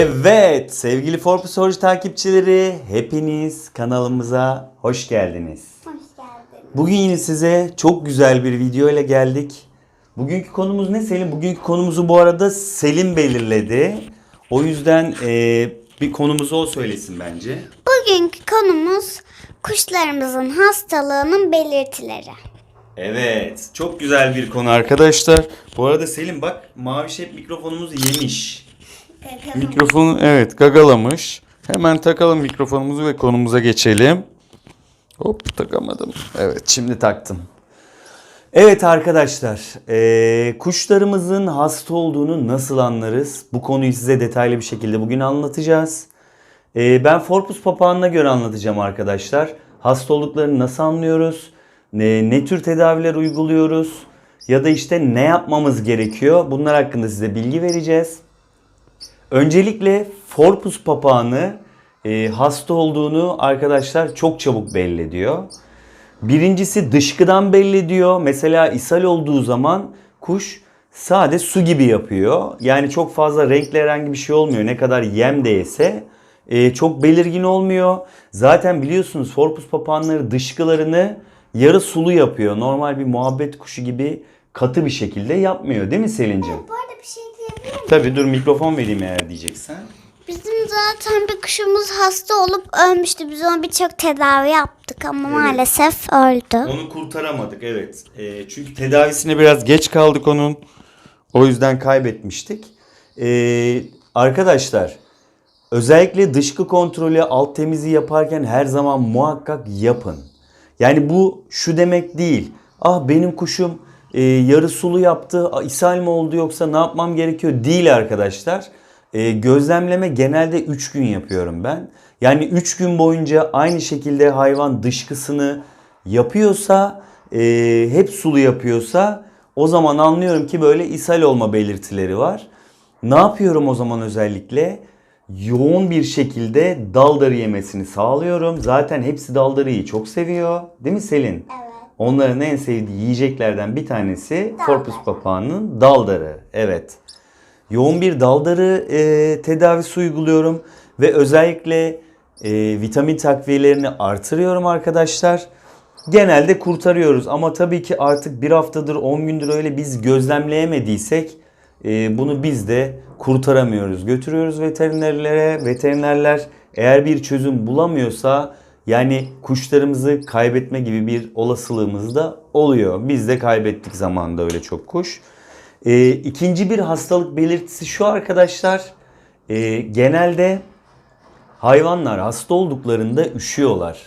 Evet sevgili Forpsoloji takipçileri hepiniz kanalımıza hoş geldiniz. Hoş geldin. Bugün yine size çok güzel bir video ile geldik. Bugünkü konumuz ne Selim? Bugünkü konumuzu bu arada Selim belirledi. O yüzden eee, bir konumuzu o söylesin bence. Bugünkü konumuz kuşlarımızın hastalığının belirtileri. Evet çok güzel bir konu arkadaşlar. Bu arada Selim bak mavi şef mikrofonumuzu yemiş. Mikrofonu evet gagalamış. Hemen takalım mikrofonumuzu ve konumuza geçelim. Hop takamadım. Evet şimdi taktım. Evet arkadaşlar eee, kuşlarımızın hasta olduğunu nasıl anlarız? Bu konuyu size detaylı bir şekilde bugün anlatacağız. Eee, ben Forpus papağanına göre anlatacağım arkadaşlar. Hasta olduklarını nasıl anlıyoruz? Ne, ne tür tedaviler uyguluyoruz? Ya da işte ne yapmamız gerekiyor? Bunlar hakkında size bilgi vereceğiz. Öncelikle Forpus papağanı e, hasta olduğunu arkadaşlar çok çabuk belli ediyor. Birincisi dışkıdan belli ediyor. Mesela ishal olduğu zaman kuş sade su gibi yapıyor. Yani çok fazla renkli herhangi bir şey olmuyor. Ne kadar yem de yese e, çok belirgin olmuyor. Zaten biliyorsunuz Forpus papağanları dışkılarını yarı sulu yapıyor. Normal bir muhabbet kuşu gibi katı bir şekilde yapmıyor değil mi Selin'cim? Bu arada bir şey miyim? Tabii dur mikrofon vereyim eğer diyeceksen. Bizim zaten bir kuşumuz hasta olup ölmüştü. Biz ona birçok tedavi yaptık ama maalesef öldü. Onu kurtaramadık evet. Ee, çünkü tedavisine biraz geç kaldık onun. O yüzden kaybetmiştik. Ee, arkadaşlar özellikle dışkı kontrolü alt temizliği yaparken her zaman muhakkak yapın. Yani bu şu demek değil. Ah benim kuşum e, yarı sulu yaptı. ishal mi oldu yoksa ne yapmam gerekiyor? Değil arkadaşlar. E, gözlemleme genelde 3 gün yapıyorum ben. Yani 3 gün boyunca aynı şekilde hayvan dışkısını yapıyorsa, e, hep sulu yapıyorsa o zaman anlıyorum ki böyle ishal olma belirtileri var. Ne yapıyorum o zaman özellikle? Yoğun bir şekilde daldarı yemesini sağlıyorum. Zaten hepsi daldarıyı çok seviyor. Değil mi Selin? Evet. Onların en sevdiği yiyeceklerden bir tanesi Corpus papağanının daldarı. Evet. Yoğun bir daldarı e, tedavisi uyguluyorum ve özellikle e, vitamin takviyelerini artırıyorum arkadaşlar. Genelde kurtarıyoruz ama tabii ki artık bir haftadır 10 gündür öyle biz gözlemleyemediysek e, bunu biz de kurtaramıyoruz. Götürüyoruz veterinerlere. Veterinerler eğer bir çözüm bulamıyorsa yani kuşlarımızı kaybetme gibi bir olasılığımız da oluyor. Biz de kaybettik zamanında öyle çok kuş. E, ikinci bir hastalık belirtisi şu arkadaşlar. E, genelde hayvanlar hasta olduklarında üşüyorlar.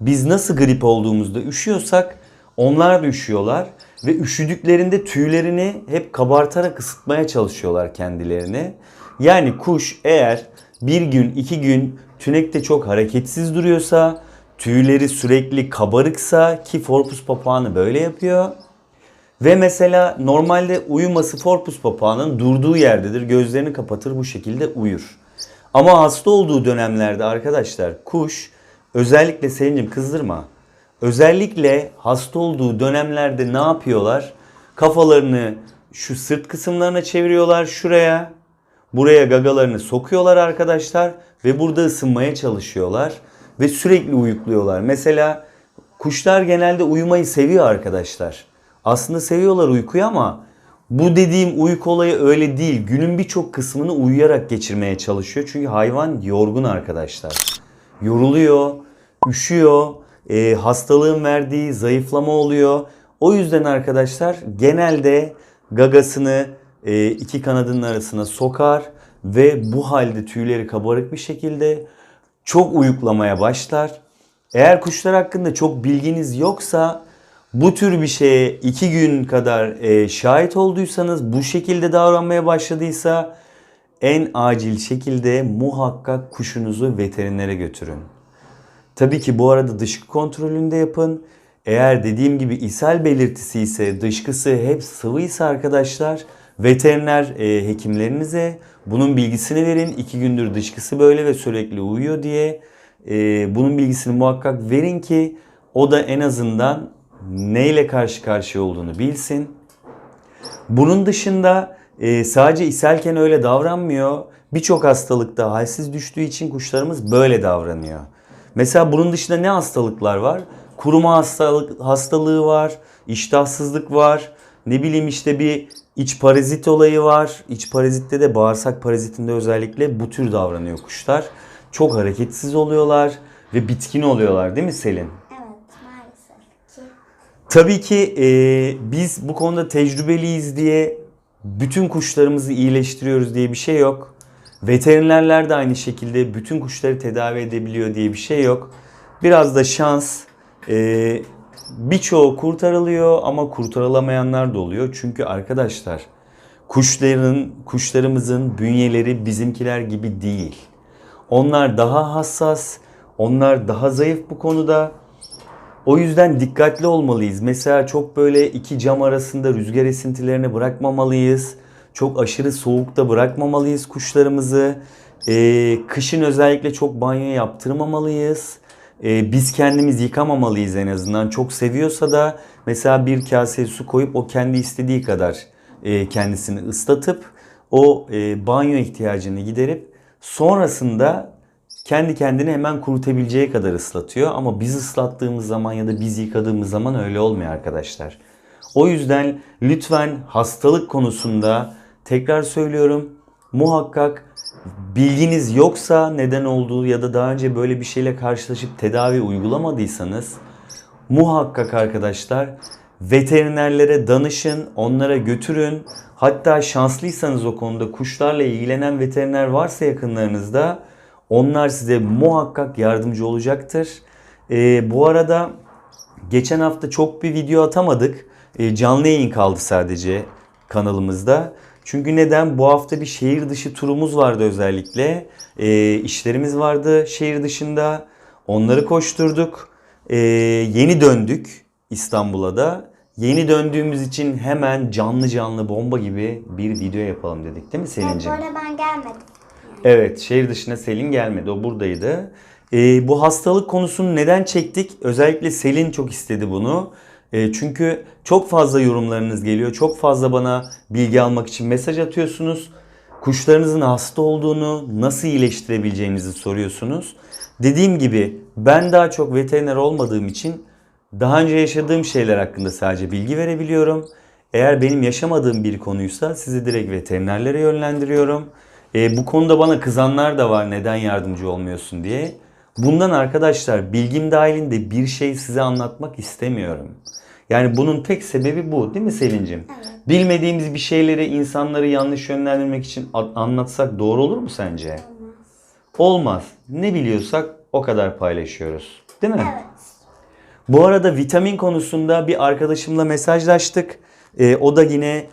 Biz nasıl grip olduğumuzda üşüyorsak onlar da üşüyorlar ve üşüdüklerinde tüylerini hep kabartarak ısıtmaya çalışıyorlar kendilerini. Yani kuş eğer bir gün iki gün tünekte çok hareketsiz duruyorsa, tüyleri sürekli kabarıksa ki Forpus papağanı böyle yapıyor. Ve mesela normalde uyuması Forpus papağanın durduğu yerdedir. Gözlerini kapatır bu şekilde uyur. Ama hasta olduğu dönemlerde arkadaşlar kuş özellikle Selin'cim kızdırma. Özellikle hasta olduğu dönemlerde ne yapıyorlar? Kafalarını şu sırt kısımlarına çeviriyorlar şuraya. Buraya gagalarını sokuyorlar arkadaşlar ve burada ısınmaya çalışıyorlar ve sürekli uyukluyorlar. Mesela kuşlar genelde uyumayı seviyor arkadaşlar. Aslında seviyorlar uykuyu ama bu dediğim uyku olayı öyle değil. Günün birçok kısmını uyuyarak geçirmeye çalışıyor. Çünkü hayvan yorgun arkadaşlar. Yoruluyor, üşüyor, e, hastalığın verdiği zayıflama oluyor. O yüzden arkadaşlar genelde gagasını e, iki kanadının arasına sokar ve bu halde tüyleri kabarık bir şekilde çok uyuklamaya başlar. Eğer kuşlar hakkında çok bilginiz yoksa bu tür bir şeye iki gün kadar e, şahit olduysanız bu şekilde davranmaya başladıysa en acil şekilde muhakkak kuşunuzu veterinere götürün. Tabii ki bu arada dışkı kontrolünde yapın. Eğer dediğim gibi ishal belirtisi ise dışkısı hep sıvıysa arkadaşlar veteriner e, hekimlerinize bunun bilgisini verin. İki gündür dışkısı böyle ve sürekli uyuyor diye e, bunun bilgisini muhakkak verin ki o da en azından neyle karşı karşıya olduğunu bilsin. Bunun dışında e, sadece ishalken öyle davranmıyor. Birçok hastalıkta halsiz düştüğü için kuşlarımız böyle davranıyor. Mesela bunun dışında ne hastalıklar var? Kuruma hastalık, hastalığı var, iştahsızlık var, ne bileyim işte bir iç parazit olayı var. İç parazitte de bağırsak parazitinde özellikle bu tür davranıyor kuşlar. Çok hareketsiz oluyorlar ve bitkin oluyorlar değil mi Selin? Evet maalesef ki. Tabii ki e, biz bu konuda tecrübeliyiz diye bütün kuşlarımızı iyileştiriyoruz diye bir şey yok. Veterinerler de aynı şekilde bütün kuşları tedavi edebiliyor diye bir şey yok. Biraz da şans. E, birçoğu kurtarılıyor ama kurtarılamayanlar da oluyor. Çünkü arkadaşlar kuşların, kuşlarımızın bünyeleri bizimkiler gibi değil. Onlar daha hassas, onlar daha zayıf bu konuda. O yüzden dikkatli olmalıyız. Mesela çok böyle iki cam arasında rüzgar esintilerini bırakmamalıyız. Çok aşırı soğukta bırakmamalıyız kuşlarımızı. Ee, kışın özellikle çok banyo yaptırmamalıyız. Ee, biz kendimiz yıkamamalıyız en azından. Çok seviyorsa da mesela bir kase su koyup o kendi istediği kadar e, kendisini ıslatıp o e, banyo ihtiyacını giderip sonrasında kendi kendini hemen kurutabileceği kadar ıslatıyor. Ama biz ıslattığımız zaman ya da biz yıkadığımız zaman öyle olmuyor arkadaşlar. O yüzden lütfen hastalık konusunda tekrar söylüyorum muhakkak bilginiz yoksa neden olduğu ya da daha önce böyle bir şeyle karşılaşıp tedavi uygulamadıysanız muhakkak arkadaşlar veterinerlere danışın, onlara götürün. Hatta şanslıysanız o konuda kuşlarla ilgilenen veteriner varsa yakınlarınızda onlar size muhakkak yardımcı olacaktır. Ee, bu arada geçen hafta çok bir video atamadık. Ee, canlı yayın kaldı sadece kanalımızda. Çünkü neden? Bu hafta bir şehir dışı turumuz vardı özellikle. Ee, işlerimiz vardı şehir dışında. Onları koşturduk. Ee, yeni döndük İstanbul'a da. Yeni döndüğümüz için hemen canlı canlı bomba gibi bir video yapalım dedik değil mi Evet, Selin'ciğim? arada ben gelmedim. Evet, şehir dışına Selin gelmedi. O buradaydı. Ee, bu hastalık konusunu neden çektik? Özellikle Selin çok istedi bunu. Ee, çünkü çok fazla yorumlarınız geliyor. Çok fazla bana bilgi almak için mesaj atıyorsunuz. Kuşlarınızın hasta olduğunu, nasıl iyileştirebileceğinizi soruyorsunuz. Dediğim gibi ben daha çok veteriner olmadığım için daha önce yaşadığım şeyler hakkında sadece bilgi verebiliyorum. Eğer benim yaşamadığım bir konuysa sizi direkt veterinerlere yönlendiriyorum. E, bu konuda bana kızanlar da var neden yardımcı olmuyorsun diye. Bundan arkadaşlar bilgim dahilinde bir şey size anlatmak istemiyorum. Yani bunun tek sebebi bu değil mi Selin'cim? Bilmediğimiz bir şeyleri insanları yanlış yönlendirmek için anlatsak doğru olur mu sence? Olmaz. Ne biliyorsak o kadar paylaşıyoruz. Değil mi? Evet. Bu arada vitamin konusunda bir arkadaşımla mesajlaştık. Ee, o da yine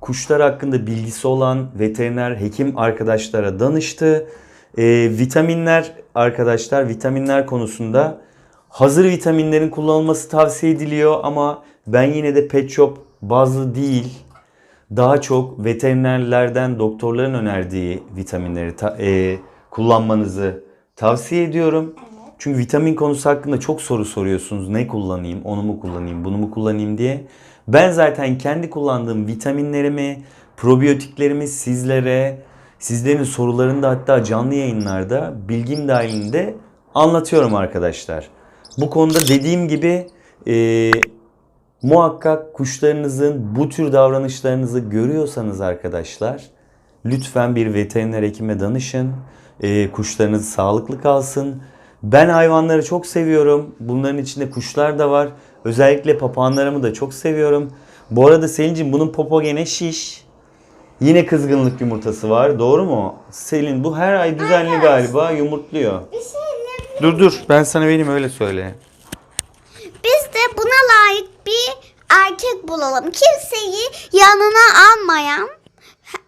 kuşlar hakkında bilgisi olan veteriner hekim arkadaşlara danıştı. Ee, vitaminler arkadaşlar vitaminler konusunda hazır vitaminlerin kullanılması tavsiye ediliyor ama ben yine de pet shop bazlı değil daha çok veterinerlerden doktorların önerdiği vitaminleri ta- e, kullanmanızı tavsiye ediyorum. Çünkü vitamin konusu hakkında çok soru soruyorsunuz. Ne kullanayım, onu mu kullanayım, bunu mu kullanayım diye. Ben zaten kendi kullandığım vitaminlerimi, probiyotiklerimi sizlere, sizlerin sorularında hatta canlı yayınlarda bilgim dahilinde anlatıyorum arkadaşlar. Bu konuda dediğim gibi e, Muhakkak kuşlarınızın bu tür davranışlarınızı görüyorsanız arkadaşlar lütfen bir veteriner hekime danışın. Ee, kuşlarınız sağlıklı kalsın. Ben hayvanları çok seviyorum. Bunların içinde kuşlar da var. Özellikle papağanlarımı da çok seviyorum. Bu arada Selin'cim bunun popo gene şiş. Yine kızgınlık yumurtası var. Doğru mu? Selin bu her ay düzenli galiba yumurtluyor. Bir şey ne? Dur dur ben sana vereyim öyle söyle. Biz de buna layık bir erkek bulalım. Kimseyi yanına almayan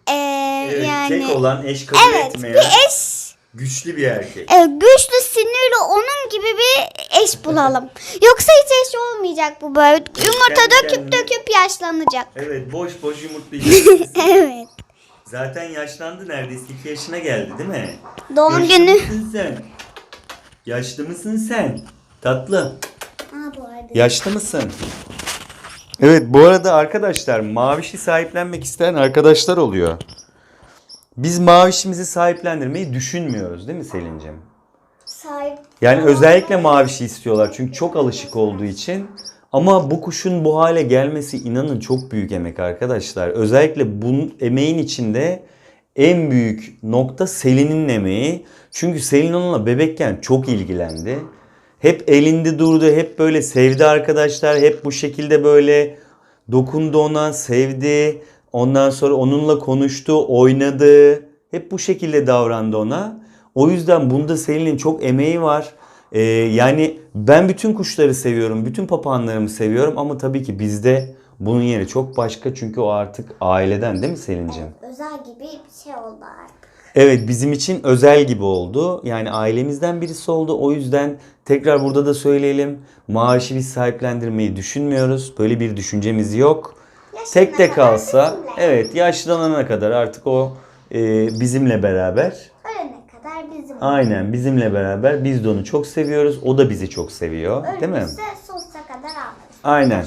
eee, yani olan eş kabul evet bir eş güçlü bir erkek. e, güçlü sinirli onun eş bulalım. Yoksa hiç eş olmayacak bu böyle. Yumurta kendi döküp kendine- döküp yaşlanacak. Evet boş boş yumurtlayacak. evet. Zaten yaşlandı neredeyse 2 yaşına geldi değil mi? Doğum Yaşlı günü. mısın sen? Yaşlı mısın sen? Tatlı. Aa, bu arada. Yaşlı mısın? Evet bu arada arkadaşlar mavişi sahiplenmek isteyen arkadaşlar oluyor. Biz mavişimizi sahiplendirmeyi düşünmüyoruz değil mi Selin'cim? Sahip. Yani özellikle mavişi istiyorlar çünkü çok alışık olduğu için. Ama bu kuşun bu hale gelmesi inanın çok büyük emek arkadaşlar. Özellikle bu emeğin içinde en büyük nokta Selin'in emeği. Çünkü Selin onunla bebekken çok ilgilendi. Hep elinde durdu, hep böyle sevdi arkadaşlar. Hep bu şekilde böyle dokundu ona, sevdi. Ondan sonra onunla konuştu, oynadı. Hep bu şekilde davrandı ona. O yüzden bunda Selin'in çok emeği var. Ee, yani ben bütün kuşları seviyorum, bütün papağanlarımı seviyorum ama tabii ki bizde bunun yeri çok başka çünkü o artık aileden değil mi Selin'cim? Özel gibi bir şey oldu artık. Evet bizim için özel gibi oldu. Yani ailemizden birisi oldu. O yüzden tekrar burada da söyleyelim. Maaşı biz sahiplendirmeyi düşünmüyoruz. Böyle bir düşüncemiz yok. Tek de kalsa evet yaşlanana kadar artık o e, bizimle beraber. Aynen bizimle beraber biz de onu çok seviyoruz. O da bizi çok seviyor. Değil mi? Sonsuza kadar ağlarız. Aynen.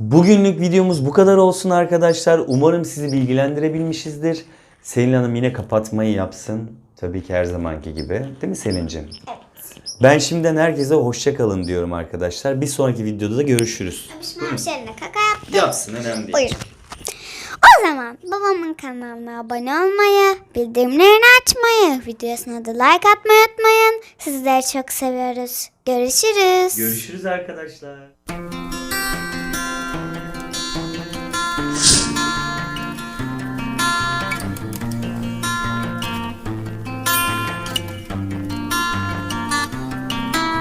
Bugünlük videomuz bu kadar olsun arkadaşlar. Umarım sizi bilgilendirebilmişizdir. Selin Hanım yine kapatmayı yapsın. Tabii ki her zamanki gibi. Değil mi Selin'cim? Evet. Ben şimdiden herkese hoşça kalın diyorum arkadaşlar. Bir sonraki videoda da görüşürüz. Abişim abişlerine kaka yaptı. Yapsın önemli değil. Buyurun. O zaman babamın kanalına abone olmayı, bildirimlerini açmayı, videosuna da like atmayı unutmayın. Sizleri çok seviyoruz. Görüşürüz. Görüşürüz arkadaşlar.